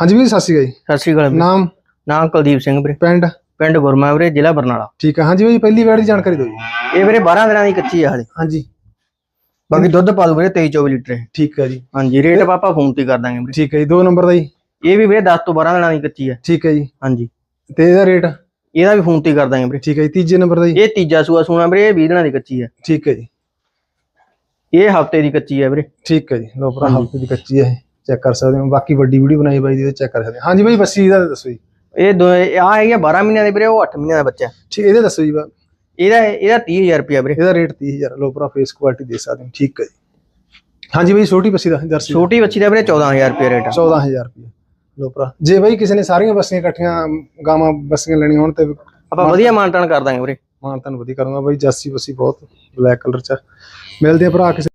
ਹਾਂਜੀ ਵੀਰ ਸਤਿ ਸ਼੍ਰੀ ਅਕਾਲ ਜੀ। ਸਤਿ ਸ਼੍ਰੀ ਅਕਾਲ ਵੀਰੇ। ਨਾਮ? ਨਾਮ ਕੁਲਦੀਪ ਸਿੰਘ ਵੀਰੇ। ਪਿੰਡ? ਪਿੰਡ ਗੁਰਮਾ ਵੀਰੇ ਜ਼ਿਲ੍ਹਾ ਬਰਨਾਲਾ। ਠੀਕ ਹੈ ਹਾਂਜੀ ਬਾਈ ਪਹਿਲੀ ਵਾਰ ਦੀ ਜਾਣਕਾਰੀ ਦਿਓ ਜੀ। ਇਹ ਵੀਰੇ 12 ਦਿਨਾਂ ਦੀ ਕੱਚੀ ਆ ਹਲੇ। ਹਾਂਜੀ। ਬਾਕੀ ਦੁੱਧ ਪਾ ਦੂ ਵੀਰੇ 23 24 ਲੀਟਰ। ਇਹ। ਠੀਕ ਹੈ ਜੀ। ਹਾਂਜੀ ਰੇਟ ਪਾਪਾ ਫੋਨ ਤੇ ਹੀ ਕਰ ਦਾਂਗੇ ਵੀਰੇ। ਠੀਕ ਹੈ ਜੀ ਦੋ ਨੰਬਰ ਦਾ ਜੀ। ਇਹ ਵੀ ਵੀਰੇ 10 ਤੋਂ 12 ਦਿਨਾਂ ਦੀ ਕੱਚੀ ਆ। ਠੀਕ ਹੈ ਜੀ। ਹਾਂਜੀ। ਤੇ ਇਹਦਾ ਰੇਟ? ਇਹਦਾ ਵੀ ਫੋਨ ਤੇ ਹੀ ਕਰ ਦਾਂਗੇ ਵੀਰੇ। ਠੀਕ ਹੈ ਜੀ ਤੀਜੇ ਨੰਬਰ ਦਾ ਜੀ। ਇਹ ਤੀਜਾ ਸੂਆ ਸੂਣਾ ਵੀਰੇ ਇਹ 20 ਦਿਨਾਂ ਦੀ ਕੱਚੀ ਆ। ਠੀਕ ਹੈ ਜੀ। ਇਹ ਹਫ਼ਤੇ ਦੀ ਕੱਚੀ ਆ ਵੀਰੇ। ਠੀਕ ਹੈ ਜੀ ਲੋ ਭਰਾ ਹਲਕੀ ਦੀ ਕੱਚੀ ਹੈ ਚੈੱਕ ਕਰ ਸਕਦੇ ਹੋ। ਬਾਕੀ ਵੱਡੀ ਵੀਡੀਓ ਬਣਾਈ ਬਾਈ ਦੀ ਚੈੱਕ ਕਰ ਸਕਦੇ ਹੋ। ਹਾਂਜੀ ਬਾਈ ਬੱਸੀ ਦਾ ਦੱਸੋ ਜੀ। ਇਹ ਦੋ ਆ ਹੈਗਾ 12 ਮਹੀਨਿਆਂ ਦੇ ਵੀਰੇ ਉਹ 8 ਮਹੀਨਿਆਂ ਦਾ ਬੱਚਾ ਠੀਕ ਇਹਦੇ ਦੱਸੋ ਜੀ ਬਾ- ਇਹਦਾ ਇਹਦਾ 30000 ਰੁਪਿਆ ਵੀਰੇ। ਇਹਦਾ ਰੇਟ 30000 ਲੋ ਭਰਾ ਫੇਸ ਕੁਆਲਿਟੀ ਦੇ ਸਕਦੇ ਹੋ। ਠੀਕ ਹੈ ਜੀ। ਹਾਂਜੀ ਬਾਈ ਛੋਟੀ ਬੱਸੀ ਦਾ ਜਰਸੀ ਛੋਟੀ ਬੱਚੀ ਦਾ ਵੀਰੇ 14000 ਰੁਪਿਆ ਰੇਟ ਆ। 14000 ਰੁਪਏ ਲੋ ਭਰਾ ਜੇ ਬਾਈ ਕਿਸੇ ਨੇ ਸਾਰੀਆਂ ਬੱਸੀਆਂ ਇਕੱਠੀਆਂ ਗਾਵਾਂ ਬੱਸੀਆਂ ਲੈਣੀਆਂ ਹੋਣ ਤੇ ਆਪਾਂ ਵਧੀਆ ਮਾਨਟਾਨ ਕਰ ਦਾਂਗੇ ਵੀਰੇ। ਮਾਨ ਤੁਹਾਨੂੰ ਵਧੀਆ ਕਰੂੰਗਾ ਬਾਈ। ਜਰਸੀ ਬੱਸੀ ਬਹੁਤ ਬਲੈਕ ਕਲਰ ਚ। ਮਿਲਦੇ ਆ ਭਰਾ ਕਿਸੇ